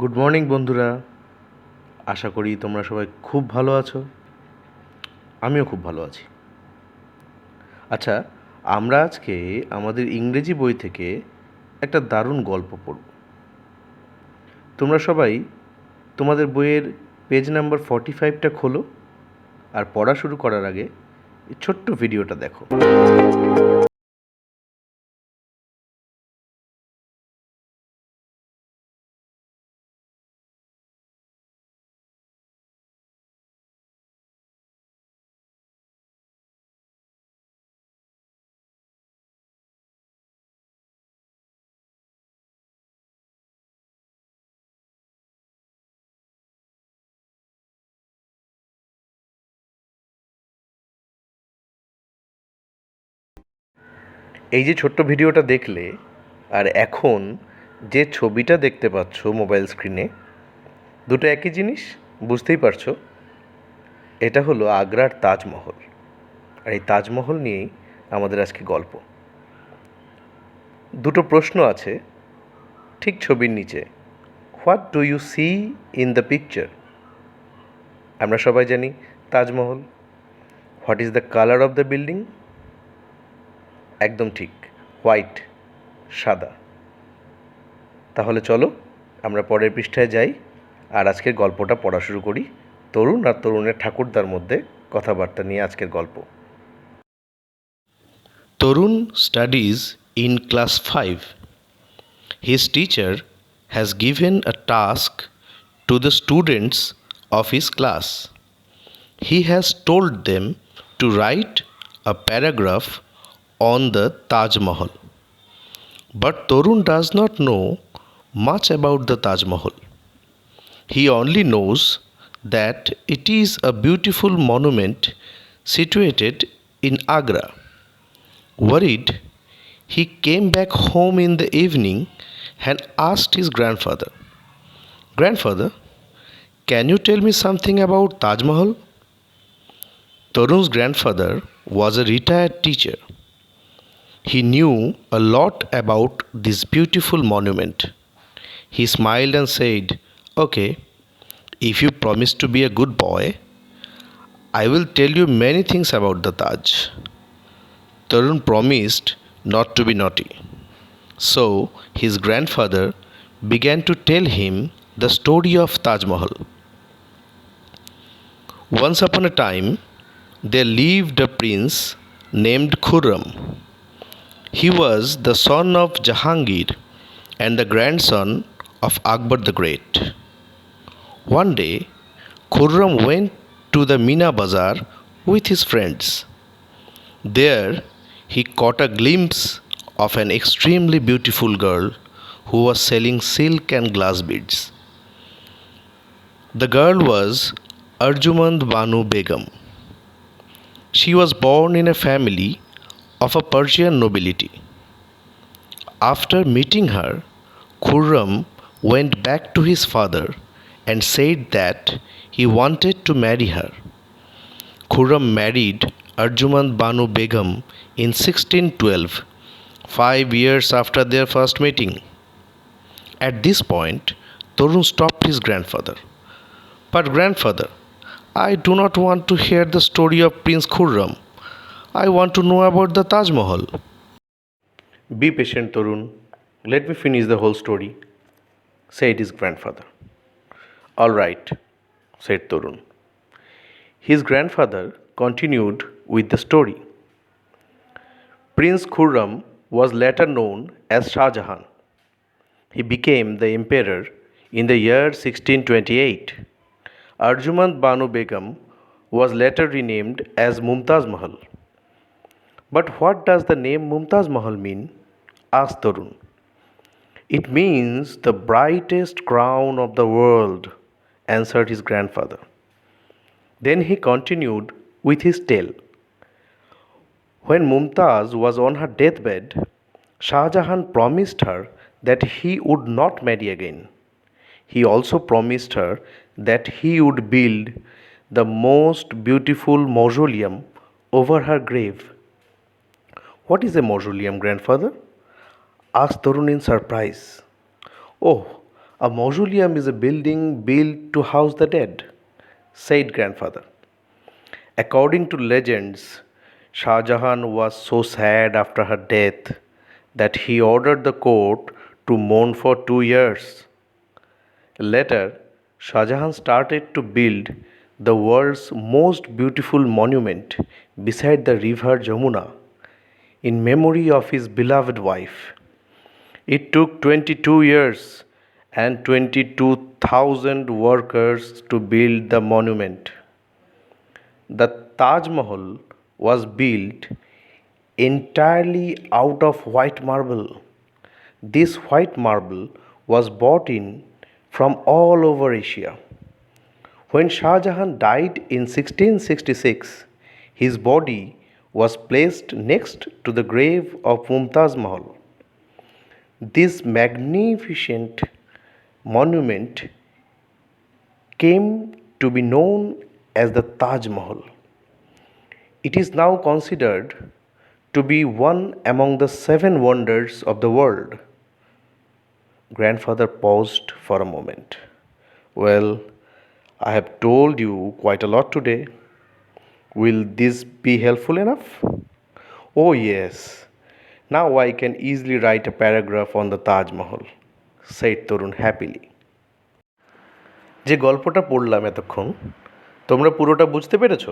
Good morning বন্ধুরা। আশা করি তোমরা সবাই খুব ভালো আছো। আমিও খুব ভালো আছি। আচ্ছা আমরা আজকে আমাদের ইংরেজি বই থেকে একটা দারুণ গল্প পড়ব। তোমরা সবাই তোমাদের বইয়ের পেজ নাম্বার ফর্টি ফাইভটা খোলো আর পড়া শুরু করার আগে ছোট্ট ভিডিওটা দেখো। এই যে ছোট্ট ভিডিওটা দেখলে, আর এখন যে ছবিটা দেখতে পাচ্ছ মোবাইল স্ক্রিনে, দুটো একই জিনিস, বুঝতেই পারছ? এটা হলো আগ্রার তাজমহল। আর এই তাজমহল নিয়েই আমাদের আজকে গল্প। দুটো প্রশ্ন আছে ঠিক ছবির নিচে। What do you see in the picture আমরা সবাই জানি Taj Mahal. What is the colour of the building একদম ঠিক, হোয়াইট, সাদা। তাহলে চলো, আমরা পরের পৃষ্ঠায় যাই, আর আজকের গল্পটা পড়া শুরু করি। তরুণ আর তরুণের ঠাকুরদার মধ্যে কথাবার্তা নিয়ে আজকের গল্প। Tarun studies in class five his teacher has given a task to the students of his class he has told them to write a paragraph on the Taj Mahal. But Torun does not know much about the Taj Mahal. He only knows that it is a beautiful monument situated in Agra. Worried, he came back home in the evening and asked his grandfather, Grandfather, can you tell me something about Taj Mahal? Tarun's grandfather was a retired teacher. He knew a lot about this beautiful monument. He smiled and said, Okay, if you promise to be a good boy, I will tell you many things about the Taj. Tarun promised not to be naughty. So his grandfather began to tell him the story of Taj Mahal. Once upon a time, there lived a prince named Khurram. He was the son of Jahangir and the grandson of Akbar the Great. One day, Khurram went to the Mina Bazaar with his friends. There, he caught a glimpse of an extremely beautiful girl who was selling silk and glass beads. The girl was Arjumand Banu Begum. She was born in a family of a Persian nobility. After meeting her, Khurram went back to his father and said that he wanted to marry her. Khurram married Arjumand Banu Begum in 1612, five years after their first meeting. At this point, Torun stopped his grandfather. But, grandfather, I do not want to hear the story of Prince Khurram. I want to know about the Taj Mahal. Be patient, Torun. Let me finish the whole story, said his grandfather. All right, said Torun. His grandfather continued with the story. Prince Khurram was later known as Shah Jahan. He became the emperor in the year 1628. Arjumand Banu Begum was later renamed as Mumtaz Mahal. But what does the name Mumtaz Mahal mean? asked Tarun. It means the brightest crown of the world, answered his grandfather. Then he continued with his tale. When Mumtaz was on her deathbed, Shah Jahan promised her that he would not marry again. He also promised her that he would build the most beautiful mausoleum over her grave. What is a mausoleum, grandfather? asked Tarun in surprise. Oh, A mausoleum is a building built to house the dead, said grandfather. According to legends, Shah Jahan was so sad after her death that he ordered the court to mourn for two years. Later, Shah Jahan started to build the world's most beautiful monument beside the river Jamuna in memory of his beloved wife. It took 22 years and 22,000 workers to build the monument. The Taj Mahal was built entirely out of white marble. This white marble was brought in from all over Asia. When Shah Jahan died in 1666, his body was placed next to the grave of Mumtaz Mahal. This magnificent monument came to be known as the Taj Mahal. It is now considered to be one among the seven wonders of the world. Grandfather paused for a moment. Well, I have told you quite a lot today. Will this be helpful enough? Oh, yes. Now I can easily write a paragraph on the Taj Mahal, said Torun happily. যে গল্পটা পড়লাম এতক্ষণ তোমরা পুরোটা বুঝতে পেরেছ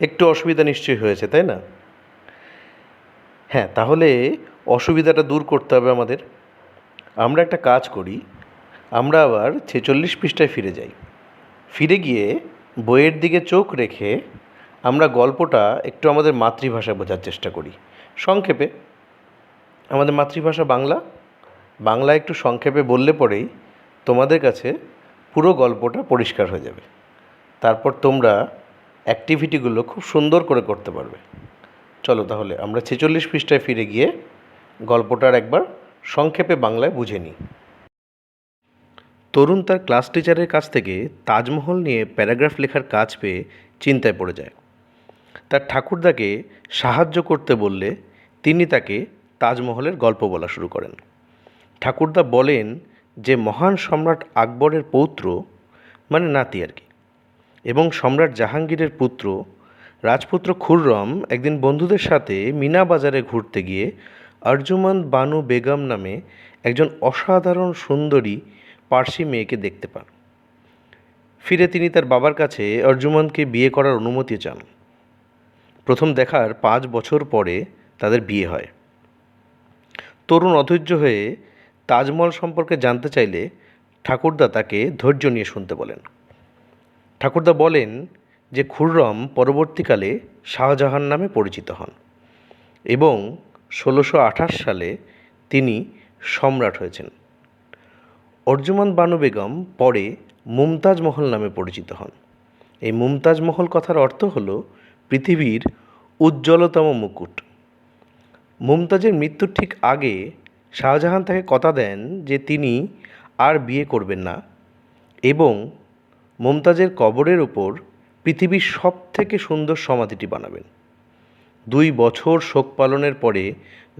একটু অসুবিধা নিশ্চয়ই হয়েছে তাই না হ্যাঁ তাহলে অসুবিধাটা দূর করতে হবে আমাদের আমরা একটা কাজ করি আমরা আবার ছেচল্লিশ পৃষ্ঠায় ফিরে যাই ফিরে গিয়ে বইয়ের দিকে চোখ রেখে আমরা গল্পটা একটু আমাদের মাতৃভাষায় বোঝার চেষ্টা করি। সংক্ষেপে, আমাদের মাতৃভাষা বাংলা। বাংলা একটু সংক্ষেপে বললে পরেই তোমাদের কাছে পুরো গল্পটা পরিষ্কার হয়ে যাবে। তারপর তোমরা অ্যাক্টিভিটিগুলো খুব সুন্দর করে করতে পারবে। চলো তাহলে আমরা ছেচল্লিশ পৃষ্ঠায় ফিরে গিয়ে গল্পটার একবার সংক্ষেপে বাংলায় বুঝে নিই। তরুণ তার ক্লাস টিচারের কাছ থেকে তাজমহল নিয়ে প্যারাগ্রাফ লেখার কাজ পেয়ে চিন্তায় পড়ে যায়। তার ঠাকুরদাকে সাহায্য করতে বললে তিনি তাকে তাজমহলের গল্প বলা শুরু করেন। ঠাকুরদা বলেন যে, মহান সম্রাট আকবরের পৌত্র মানে নাতি আর কি, এবং সম্রাট জাহাঙ্গীরের পুত্র রাজপুত্র খুররম একদিন বন্ধুদের সাথে মিনা বাজারে ঘুরতে গিয়ে আরজুমান বানু বেগম নামে একজন অসাধারণ সুন্দরী পার্সি মেয়েকে দেখতে পান। ফিরে তিনি তার বাবার কাছে অর্জুমানকে বিয়ে করার অনুমতি চান। প্রথম দেখার পাঁচ বছর পরে তাদের বিয়ে হয়। তরুণ অধৈর্য হয়ে তাজমহল সম্পর্কে জানতে চাইলে ঠাকুরদা তাকে ধৈর্য নিয়ে শুনতে বলেন। ঠাকুরদা বলেন যে খুররম পরবর্তীকালে শাহজাহান নামে পরিচিত হন এবং ষোলোশো সালে তিনি সম্রাট হয়েছেন। অর্জুমান বানু বেগম পরে মুমতাজ মহল নামে পরিচিত হন। এই মুমতাজ মহল কথার অর্থ হল পৃথিবীর উজ্জ্বলতম মুকুট। মুমতাজের মৃত্যুর ঠিক আগে শাহজাহান তাকে কথা দেন যে তিনি আর বিয়ে করবেন না এবং মুমতাজের কবরের ওপর পৃথিবীর সব থেকে সুন্দর সমাধিটি বানাবেন। দুই বছর শোক পালনের পরে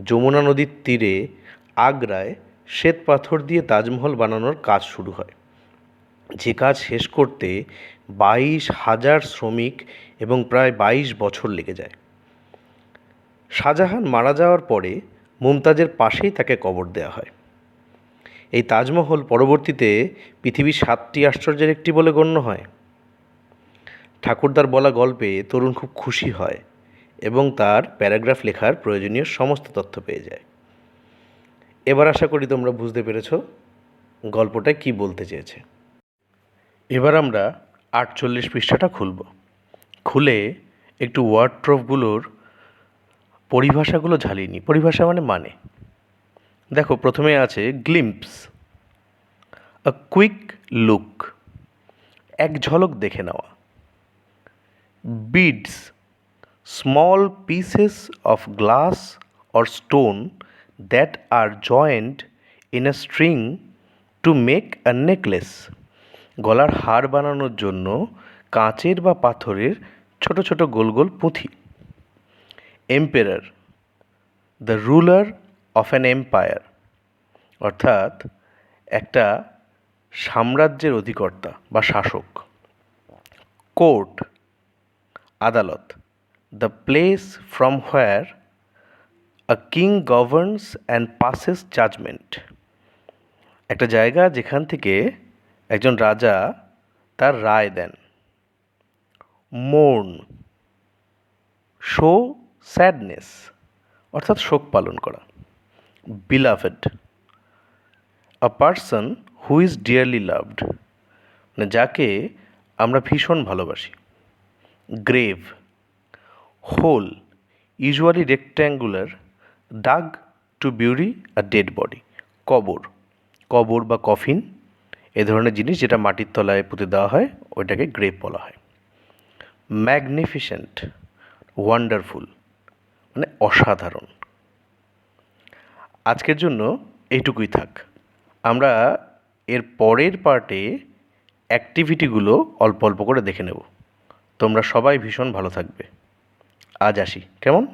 যমুনা নদীর তীরে আগ্রায় শ্বেত পাথর দিয়ে তাজমহল বানানোর কাজ শুরু হয়। যে কাজ শেষ করতে বাইশ হাজার শ্রমিক এবং প্রায় বাইশ বছর লেগে যায়। শাহজাহান মারা যাওয়ার পরে মুমতাজের পাশেই তাকে কবর দেওয়া হয়। এই তাজমহল পরবর্তীতে পৃথিবীর সাতটি আশ্চর্যের একটি বলে গণ্য হয়। ঠাকুরদার বলা গল্পে তরুণ খুব খুশি হয় এবং তার প্যারাগ্রাফ লেখার প্রয়োজনীয় সমস্ত তথ্য পেয়ে যায়। এবার আশা করি তোমরা বুঝতে পেরেছ গল্পটা কি বলতে চেয়েছে। এবার আমরা আটচল্লিশ পৃষ্ঠাটা খুলব। খুলে একটু ওয়ার্ডট্রপগুলোর পরিভাষাগুলো ঝালিয়ে নিই। পরিভাষা মানে মানে। দেখো, প্রথমে আছে গ্লিম্পস আ কুইক লুক এক ঝলক দেখে নেওয়া beads small pieces of glass or stone that are joint in a string to make a necklace গলার হার বানানোর জন্য কাঁচের বা পাথরের ছোট ছোট গোল গোল পুঁথি। Emperor the ruler of an empire অর্থাৎ একটা সাম্রাজ্যের অধিকর্তা বা শাসক। কোর্ট আদালত the place from where a king governs and passes judgement একটা জায়গা যেখান থেকে একজন রাজা তার রায় দেন। মোর্ন শো স্যাডনেস অর্থাৎ শোক পালন করা। Beloved a person who is dearly loved মানে যাকে আমরা ভীষণ ভালোবাসি। Grave hole usually rectangular dug to bury a dead body কবর। কবর বা কফিন, এ ধরনের জিনিস যেটা মাটির তলায় পুঁতে দেওয়া হয়, ওইটাকে গ্রেভ বলা হয়। ম্যাগনিফিসেন্ট, ওয়ান্ডারফুল মানে অসাধারণ। আজকের জন্য এইটুকুই থাক। আমরা এর পরের পার্টে অ্যাক্টিভিটিগুলো অল্প অল্প করে দেখে নেব। তোমরা সবাই ভীষণ ভালো থাকবে। আজ আসি। কেমন?